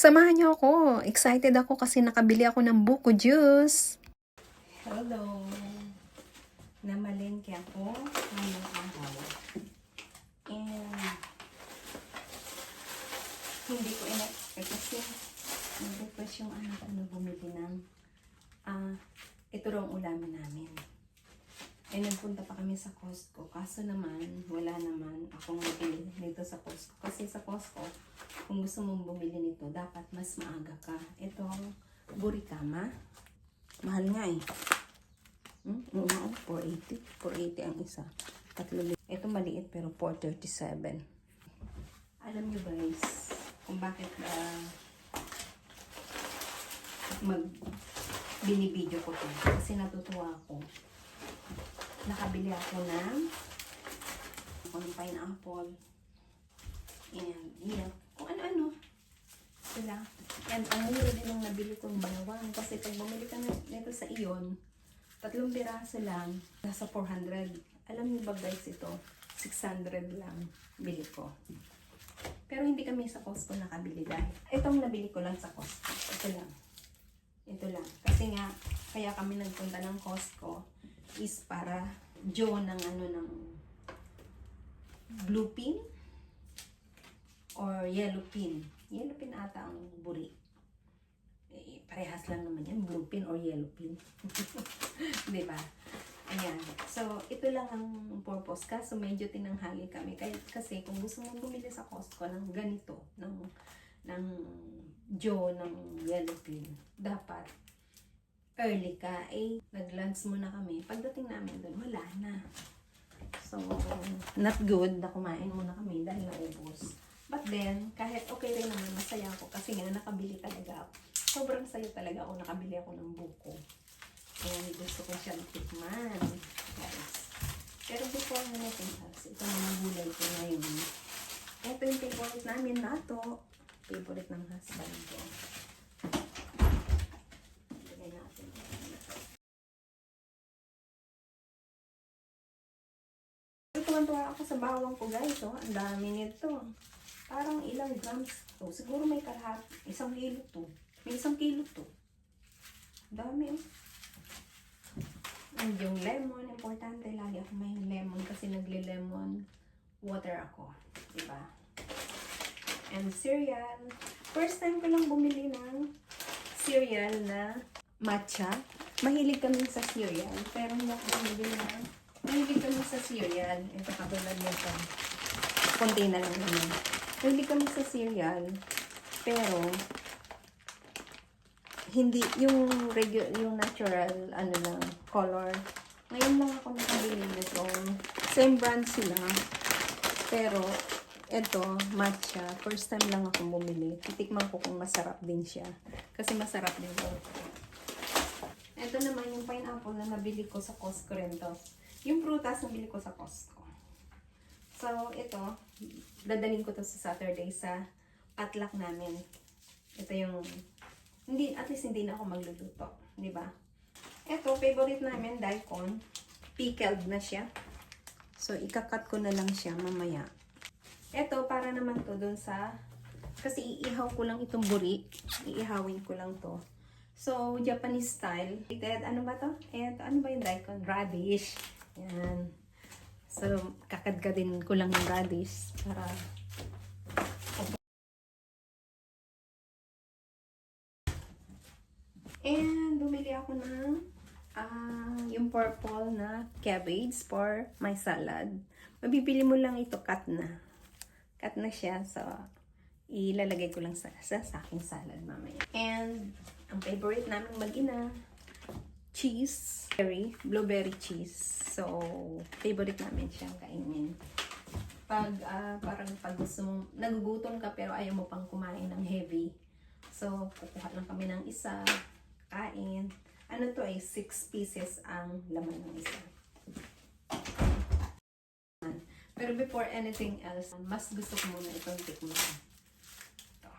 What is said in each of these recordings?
Samahan niyo ako. Excited ako kasi nakabili ako ng buko juice. Hello! Namalengke ako ngayong araw. And hindi ko in-expect kasi nag-request yung anak ko na bumili ng ah, ito raw ulamin namin. Eh, nagpunta pa kami sa Costco. Kaso naman, wala naman akong nabili nito sa Costco. Kasi sa Costco, kung gusto mong bumili nito, dapat mas maaga ka. Ito, burikama. Mahal nga eh. Hmm? Nga, oh, 480. 480 ang isa. Tatlo Ito maliit pero 437. Alam nyo guys, kung bakit ah, mag binibideo ko to. Kasi natutuwa ako. Nakabili ako ng ng pineapple. And yeah, kung ano-ano. Sila. And ang mura din ang nabili kong balawan. Kasi pag bumili ka nito sa iyon, tatlong piraso lang, nasa 400. Alam niyo ba guys ito? 600 lang bili ko. Pero hindi kami sa Costco nakabili dahil itong nabili ko lang sa Costco. Ito lang. Ito lang. Kasi nga, kaya kami nagpunta ng Costco is para Joe ng ano ng blue pin or yellow pin. Yellow pin ata ang buri. Eh, parehas lang naman yan, blue pin or yellow pin. Di ba? Ayan. So, ito lang ang purpose. Kaso medyo tinanghali kami. Kaya, kasi kung gusto mong bumili sa Costco ng ganito, ng, ng Joe, ng yellow pin, dapat early ka. Eh, nag-lunch muna kami. Pagdating namin doon, wala na. So, not good na kumain muna kami dahil naubos. But then, kahit okay rin naman, masaya ako kasi nga nakabili talaga ako. Sobrang saya talaga ako, nakabili ako ng buko. Ayan, gusto ko siyang tikman. Guys. Pero before na natin, guys, ito mga gulay ko ngayon. Ito yung favorite namin na to. Favorite ng husband ko. Lagyan natin. Tuwan-tuwa ako sa bawang ko guys. Oh. Ang dami nito. Parang ilang grams to. Siguro may kalahat. Isang kilo to. May isang kilo to. Dami oh. And yung lemon, importante lagi ako may lemon kasi nagle-lemon water ako. Diba? And cereal. First time ko lang bumili ng cereal na matcha. Mahilig kami sa cereal, pero hindi ako bumili ng mahilig kami sa cereal. Ito katulad nito. Konti na lang naman. Mahilig kami sa cereal, pero hindi yung regular yung natural ano lang color. Ngayon lang ako nakabili nito. Same brand sila. Pero ito matcha first time lang ako bumili. Titikman ko kung masarap din siya. Kasi masarap din daw ito naman yung pineapple na nabili ko sa Costco rin to yung prutas nabili ko sa Costco so ito dadalhin ko to sa Saturday sa patlak namin ito yung hindi, at least hindi na ako magluluto. Di ba? Ito, favorite namin, daikon. Pickled na siya. So, ikakat ko na lang siya mamaya. Ito, para naman to dun sa... Kasi iihaw ko lang itong buri. Iihawin ko lang to. So, Japanese style. Ano ba to? Eto, ano ba yung daikon? Radish. Yan. So, kakadkadin ko lang yung radish para And bumili ako ng ah yung purple na cabbage for my salad. Mabibili mo lang ito cut na. Cut na siya. So, ilalagay ko lang sa, sa, sa aking salad mamaya. And, ang favorite namin mag-ina, cheese. Berry, blueberry cheese. So, favorite namin siyang kainin. Pag, ah, parang pag gusto mong, nagugutom ka pero ayaw mo pang kumain ng heavy. So, kukuha lang kami ng isa, kain. Ano to ay 6 pieces ang laman ng isa. Pero before anything else, mas gusto ko muna itong tikman. Ito.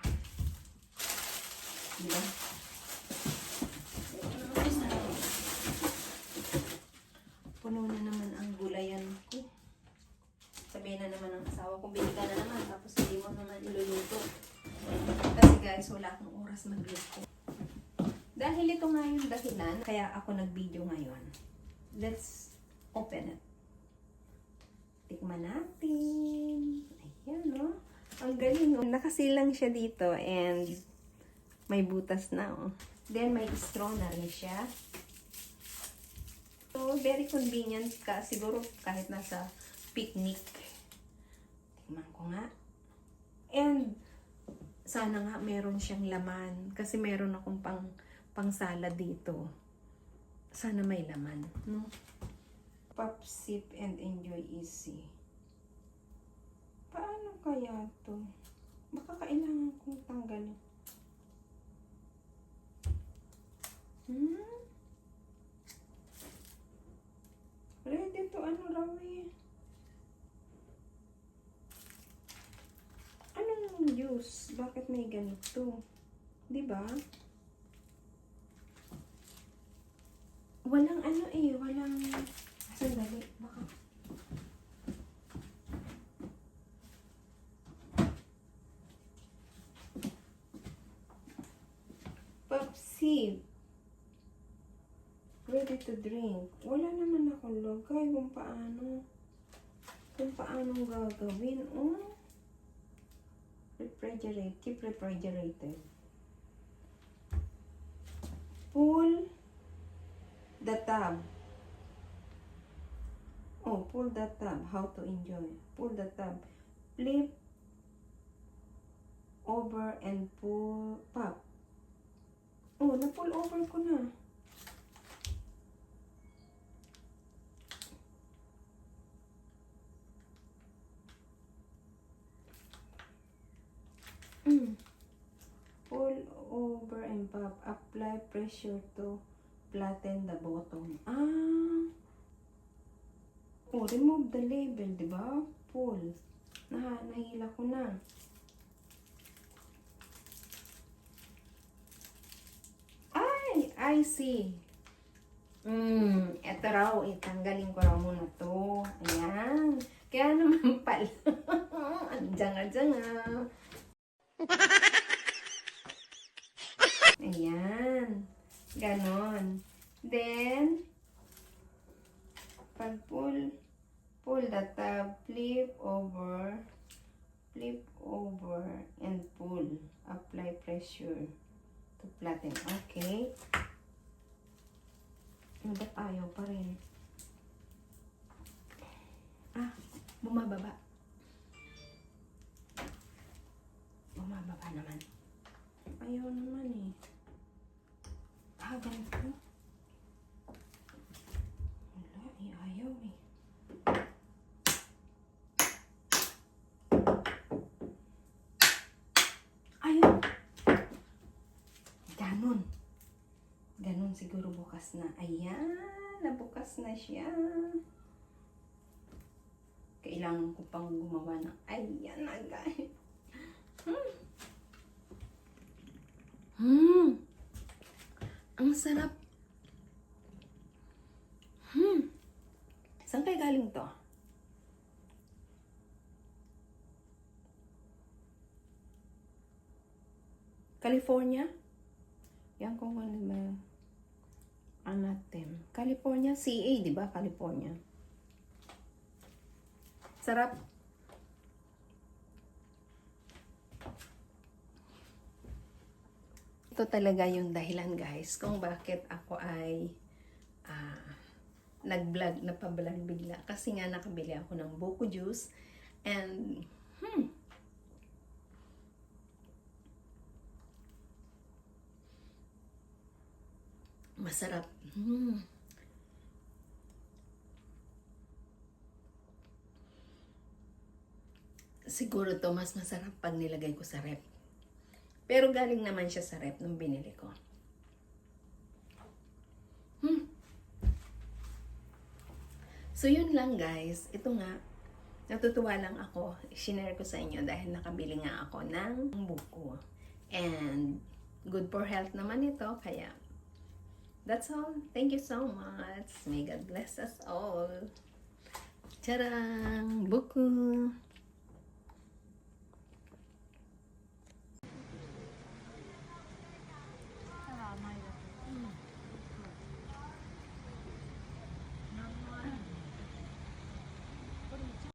Diba? Puno na naman ang gulayan ko. Sabihin na naman ng asawa ko, bili na naman, tapos hindi mo naman iluluto. Kasi guys, wala akong oras magluto. Dahil ito nga yung dahilan, kaya ako nag-video ngayon. Let's open it. Tikman natin. Ayan, no? Ang galing, no? Nakasilang siya dito and may butas na, oh. Then, may straw na rin siya. So, very convenient ka. Siguro kahit nasa picnic. Tingnan ko nga. And, sana nga meron siyang laman. Kasi meron akong pang, pang salad dito. Sana may laman, no? Pop, sip, and enjoy easy. Paano kaya to? Baka kailangan kong tanggalin. Hmm? Ready to ano raw eh. Anong juice? Bakit may ganito? Ba? Walang ano eh, walang... Sandali, baka... Pepsi. Ready to drink. Wala naman akong lagay kung paano. Kung paano gagawin. Oh. Refrigerate. Keep refrigerated. Pull the tab. Oh, pull the tab. How to enjoy. Pull the tab. Flip over and pull pop. Oh, na-pull over ko na. Pull over and pop. Apply pressure to flatten the bottom. Ah. Oh, remove the label, di ba? Pull. Na, nahila ko na. Ay, I see. Hmm, eto raw, itanggalin ko raw muna to. Ayan. Kaya naman pala. Andiyan dyan nga. Ayan. Ganon. Then, pag pull, pull the tab, flip over, flip over, and pull. Apply pressure to flatten. Okay. Ba't ayaw pa rin? Ah, bumababa. Bumababa naman. Ayaw naman eh. Ah, ganito. Wala eh, ayaw eh. Ayaw. Siguro bukas na. Ayan, nabukas na siya. Kailangan ko pang gumawa ng ayan na guys. Hmm. Hmm. Ang sarap. Hmm. Saan kayo galing to? California? Yan kung ano ba ang natin. California, CA, di ba? California. Sarap. Ito talaga yung dahilan guys kung bakit ako ay ah, nag-vlog, napablog bigla. Kasi nga nakabili ako ng buko juice and hmm, masarap. Hmm. Siguro to mas masarap pag nilagay ko sa rep. Pero galing naman siya sa rep nung binili ko. Hmm. So yun lang guys. Ito nga. Natutuwa lang ako. Shinare ko sa inyo dahil nakabili nga ako ng buko. And good for health naman ito. Kaya that's all. Thank you so much. May God bless us all. Charang! Buko!